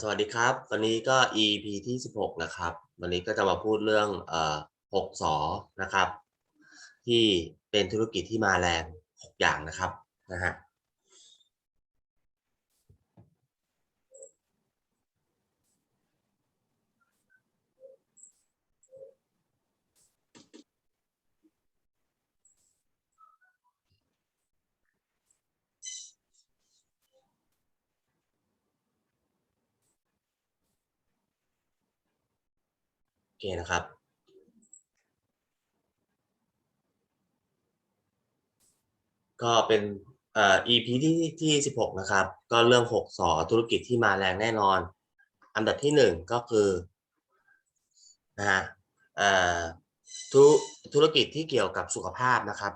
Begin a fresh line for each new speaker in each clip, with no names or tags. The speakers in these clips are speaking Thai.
สวัสดีครับวันนี้ก็ EP ที่ 16 นะครับ วันนี้ก็จะมาพูดเรื่องอ่อหกสอนะครับ ที่เป็นธุรกิจที่มาแรง 6 อย่างนะครับนะฮะ อเคนะครับ ก็เป็นเอ่อ EP ที่ที่สิบหกนะครับ ก็เรื่องหกสอธุรกิจที่มาแรงแน่นอน อันดับที่หนึ่งก็คือนะฮะเอ่อธุธุรกิจที่เกี่ยวกับสุขภาพนะครับ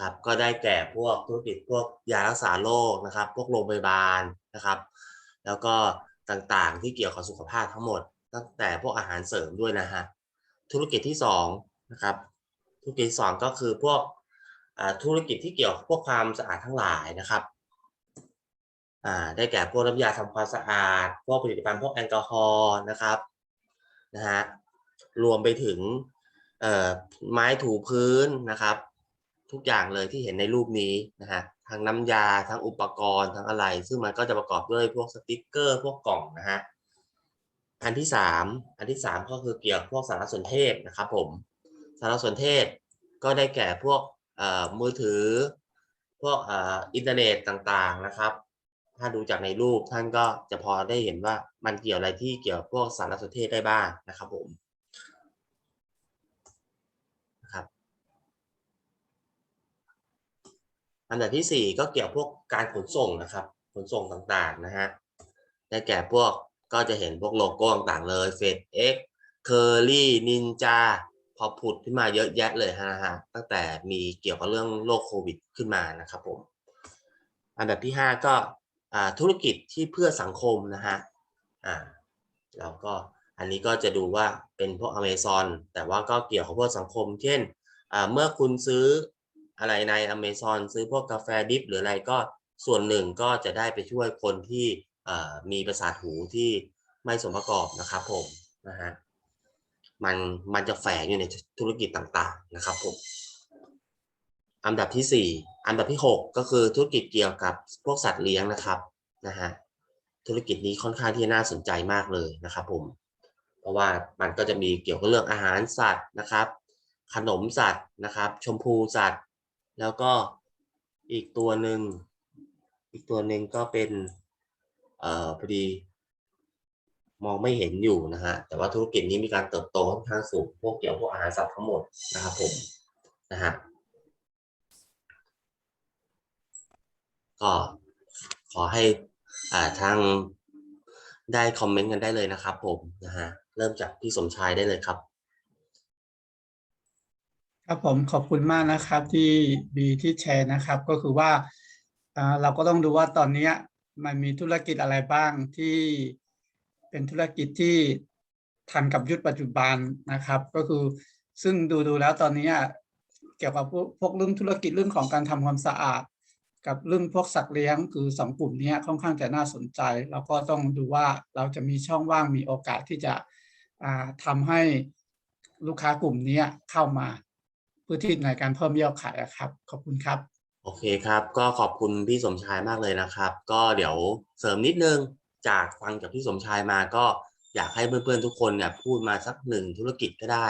ครับ ก็ได้แก่พวกธุรกิจพวกยารักษาโรคนะครับ พวกโรงพยาบาลนะครับ แล้วก็ต่างๆที่เกี่ยวกับสุขภาพทั้งหมด ตั้งแต่พวกอาหารเสริมด้วยนะฮะธุรกิจที่สองนะครับธุรกิจที่สองก็คือพวกธุรกิจที่เกี่ยวกับพวกความสะอาดทั้งหลายนะครับได้แก่พวกน้ำยาทำความสะอาด พวกผลิตภัณฑ์พวกแอลกอฮอล์นะครับนะฮะรวมไปถึงไม้ถูพื้นนะครับ ทุกอย่างเลยที่เห็นในรูปนี้นะฮะทั้งน้ำยาทั้งอุปกรณ์ทั้งอะไร ซึ่งมันก็จะประกอบด้วยพวกสติกเกอร์ พวกกล่องนะฮะ อันที่สามอันที่สามก็คือเกี่ยวกับพวกสารสนเทศนะครับผมสารสนเทศก็ได้แก่พวกมือถือ พวกอ่ออินเทอร์เน็ตต่างๆนะครับ ถ้าดูจากในรูปท่านก็จะพอได้เห็นว่ามันเกี่ยวอะไรที่เกี่ยวกับพวกสารสนเทศได้บ้างนะครับผมนะครับอันดับที่สี่ก็เกี่ยวพวกการขนส่งนะครับ ขนส่งต่างๆนะฮะได้แก่พวก ก็จะเห็นพวกโลโก้ต่างๆเลยเฟดเอ็กเคอรี่นินจาพอผุดขึ้นมาเยอะแยะเลยฮะฮะตั้งแต่มีเกี่ยวกับเรื่องโรคโควิดขึ้นมานะครับผม อันดับที่ห้าก็อ่าธุรกิจที่เพื่อสังคมนะฮะอ่าแล้วก็อันนี้ก็จะดูว่าเป็นพวกอเมซอนแต่ว่าก็เกี่ยวกับพวกสังคม เช่นอ่าเมื่อคุณซื้ออะไรในอเมซอนซื้อพวกกาแฟดิฟหรืออะไรก็ส่วนหนึ่งก็จะได้ไปช่วยคนที่ มีประสาทหูที่ไม่สมประกอบนะครับผมนะฮะมันมันจะแฝงอยู่ในธุรกิจต่างๆนะครับผมอันดับที่สี่อันดับที่หกก็คือธุรกิจเกี่ยวกับพวกสัตว์เลี้ยงนะครับนะฮะธุรกิจนี้ค่อนข้างที่น่าสนใจมากเลยนะครับผมเพราะว่ามันก็จะมีเกี่ยวกับเรื่องอาหารสัตว์นะครับ ขนมสัตว์นะครับ ชมพูสัตว์ แล้วก็อีกตัวหนึ่งอีกตัวหนึ่งก็เป็น เอ่อพอดี มองไม่เห็นอยู่นะฮะแต่ว่าธุรกิจนี้มีการเติบโตค่อนข้างสูงพวกเกี่ยวพวกอาหารสัตว์ทั้งหมดนะครับผมนะฮะก็ขอให้อ่าทางได้คอมเมนต์กันได้เลยนะครับผมนะฮะเริ่มจากพี่สมชายได้เลยครับ
ครับผมขอบคุณมากนะครับที่บีที่แชร์นะครับ ก็คือว่าอ่าเราก็ต้องดูว่าตอนเนี้ย มันมีธุรกิจอะไรบ้างที่เป็นธุรกิจที่ทันกับยุคปัจจุบันนะครับ ก็คือซึ่งดูดูแล้วตอนนี้เกี่ยวกับพวกพวกเรื่องธุรกิจเรื่องของการทำความสะอาด กับเรื่องพวกสัตว์เลี้ยงคือสองกลุ่มนี้ค่อนข้างจะน่าสนใจ แล้วก็ต้องดูว่าเราจะมีช่องว่างมีโอกาสที่จะอ่าทำให้ลูกค้ากลุ่มนี้เข้ามาเพื่อที่ในการเพิ่มยอดขายครับ ขอบคุณครับ
โอเคครับ ก็ขอบคุณพี่สมชายมากเลยนะครับ ก็เดี๋ยวเสริมนิดนึงจากฟังจากพี่สมชายมาก็อยากให้เพื่อนๆทุกคนเนี่ยพูดมาสักหนึ่งธุรกิจก็ได้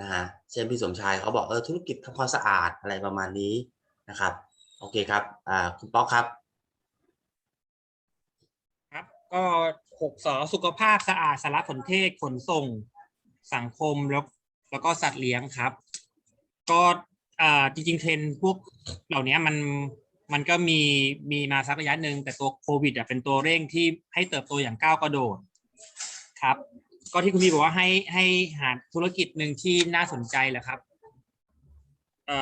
นะฮะเช่นพี่สมชายเขาบอกเออธุรกิจทำความสะอาดอะไรประมาณนี้นะครับ โอเคครับอ่าคุณป๊อกครับ
ครับ ก็หกสอสุขภาพสะอาดสารสนเทศขนส่งสังคมแล้วแล้วก็สัตว์เลี้ยงครับ ก็ อ่าจริงๆเทรนพวกเหล่านี้มันมันก็มีมีมาสักระยะหนึ่งแต่ตัวโควิดอะเป็นตัวเร่งที่ให้เติบโตอย่างก้าวกระโดดครับ ก็ที่คุณพี่บอกว่าให้ให้หาธุรกิจหนึ่งที่น่าสนใจแหละครับเอ่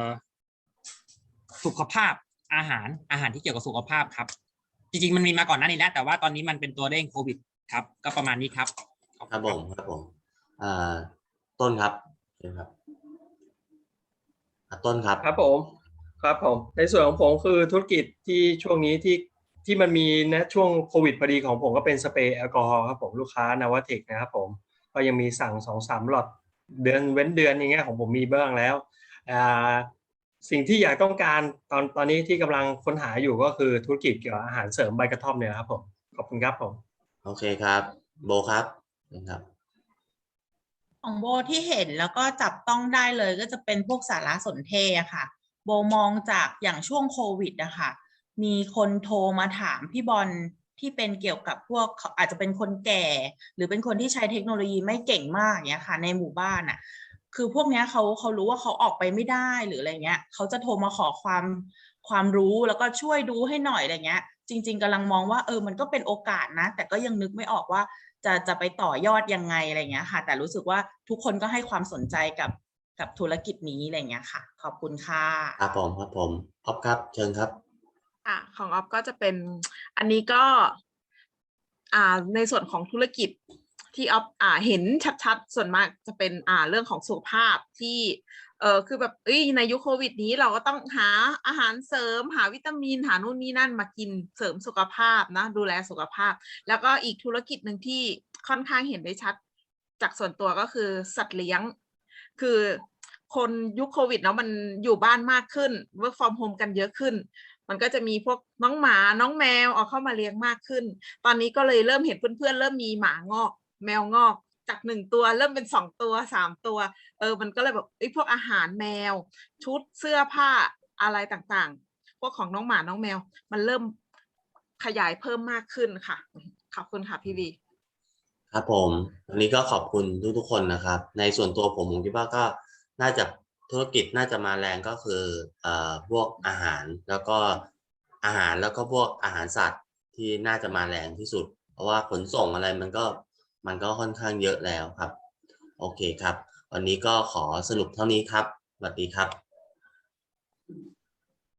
อสุขภาพอาหารอาหารที่เกี่ยวกับสุขภาพครับ จริงๆมันมีมาก่อนหน้านี้แล้วแต่ว่าตอนนี้มันเป็นตัวเร่งโควิดครับ ก็ประมาณนี้ครับ
ครับผมครับผมอ่าต้นครับเชิญครับ ต้นครับ
ครับผมครับผมในส่วนของผมคือธุรกิจที่ช่วงนี้ที่ที่มันมีนะช่วงโควิดพอดีของผมก็เป็นสเปรย์แอลกอฮอล์ครับผมลูกค้านาวเทคนะครับผมก็ยังมีสั่งสองสามหลอดเดือนเว้นเดือนอย่างเงี้ยของผมมีบ้างแล้วอ่าสิ่งที่อยากต้องการตอนตอนนี้ที่กำลังค้นหาอยู่ก็คือธุรกิจเกี่ยวกับอาหารเสริมใบกระท่อมเนี่ยครับผมขอบคุณครับผม
โอเคครับ โบครับนะครับ
ของโบที่เห็นแล้วก็จับต้องได้เลยก็จะเป็นพวกสารสนเทศค่ะ โบมองจากอย่างช่วงโควิดอะคะมีคนโทรมาถามพี่บอลที่เป็นเกี่ยวกับพวกอาจจะเป็นคนแก่ หรือเป็นคนที่ใช้เทคโนโลยีไม่เก่งมากเนี้ยค่ะ ในหมู่บ้านอะคือพวกเนี้ยเขาเขารู้ว่าเขาออกไปไม่ได้หรืออะไรเงี้ยเขาจะโทรมาขอความความรู้แล้วก็ช่วยดูให้หน่อยอะไรเงี้ย จริง ๆกำลังมองว่าเออมันก็เป็นโอกาสนะ แต่ก็ยังนึกไม่ออกว่า จะจะไปต่อยอดยังไงอะไรเงี้ยค่ะ แต่รู้สึกว่าทุกคนก็ให้ความสนใจกับกับธุรกิจนี้อะไรเงี้ยค่ะ ขอบคุณค่ะ
ครับผมครับผมออฟครับเชิญครับ
อะของออฟก็จะเป็นอันนี้ก็อ่าในส่วนของธุรกิจที่ออฟอ่าเห็นชัดๆ ส่วนมากจะเป็นอ่าเรื่องของสุขภาพที่ เออคือแบบเอ้ยในยุคโควิดนี้เราก็ต้องหาอาหารเสริม หาวิตามิน หานู่นนี่นั่นมากินเสริมสุขภาพนะ ดูแลสุขภาพ แล้วก็อีกธุรกิจหนึ่งที่ค่อนข้างเห็นได้ชัด จากส่วนตัวก็คือสัตว์เลี้ยง คือคนยุคโควิดเนาะมันอยู่บ้านมากขึ้น work from home กันเยอะขึ้น มันก็จะมีพวกน้องหมาน้องแมวเอาเข้ามาเลี้ยงมากขึ้น ตอนนี้ก็เลยเริ่มเห็นเพื่อนๆเริ่มมีหมางอก แมวงอก จากหนึ่งตัวเริ่มเป็นสองตัวสามตัว เออ มันก็เลยแบบไอ้พวกอาหารแมว ชุดเสื้อผ้าอะไรต่างๆ พวกของน้องหมาน้องแมว มันเริ่มขยายเพิ่มมากขึ้นค่ะ ขอบคุณค่ะพี่วี
ครับผมวันนี้ก็ขอบคุณทุกๆคนนะครับ ในส่วนตัวผมผมคิดว่าก็น่าจะธุรกิจน่าจะมาแรงก็คือเอ่อพวกอาหารแล้วก็อาหารแล้วก็พวกอาหารสัตว์ที่น่าจะมาแรงที่สุด เพราะว่าขนส่งอะไรมันก็ มันก็ค่อนข้างเยอะแล้วครับ โอเคครับ วันนี้ก็ขอสรุปเท่านี้ครับสวัสดีครับ